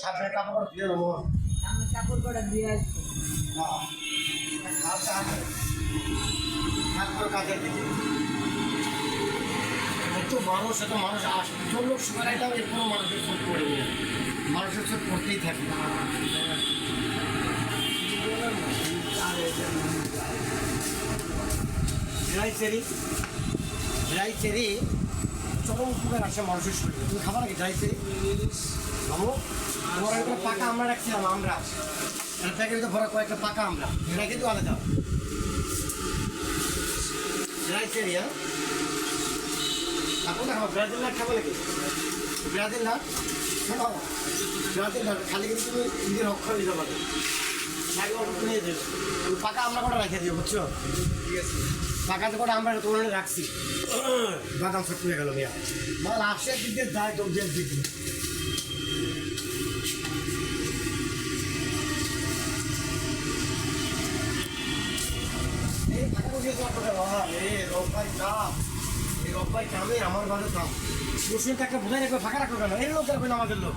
সামনে কাপড় দিয়ে দেবো আমি কাপড় কটা দিয়ে করে কাজের দিকে তো মানুষ এত মানুষ আস জন লোক সুগার আইটাম এর কোনো মানুষের চোট পড়বে মানুষের চোট পড়তেই থাকে ড্রাই চেরি ড্রাই চেরি চরম উপকার আসে মানুষের শরীরে তুমি খাবার ড্রাই চেরি খাব তোমার একটা পাকা আমরা রাখছিলাম, আমরা। প্যাকেটে ভরা কয়েকটা পাকা আমরা। এটা কিন্তু আলাদা। ড্রাই চেরি হ্যাঁ এখন খাব? ব্রাজিল না খাব নাকি? ব্রাজিল না? ব্রাজিল না। খালি কিন্তু তুমি নিজের অক্ষর দিতে পারবে পাকা আমরা কটা রেখে দিও, বুঝছ? আমরা রাখছি। বাদাম সব গেল মিয়া মাল আসে দিক দিয়ে দিক দিয়ে আমার ঘরে। বসুন একটা বোঝাই রাখবে, ফাঁকা রাখবে কেন? এই লোক রাখবেন আমাদের লোক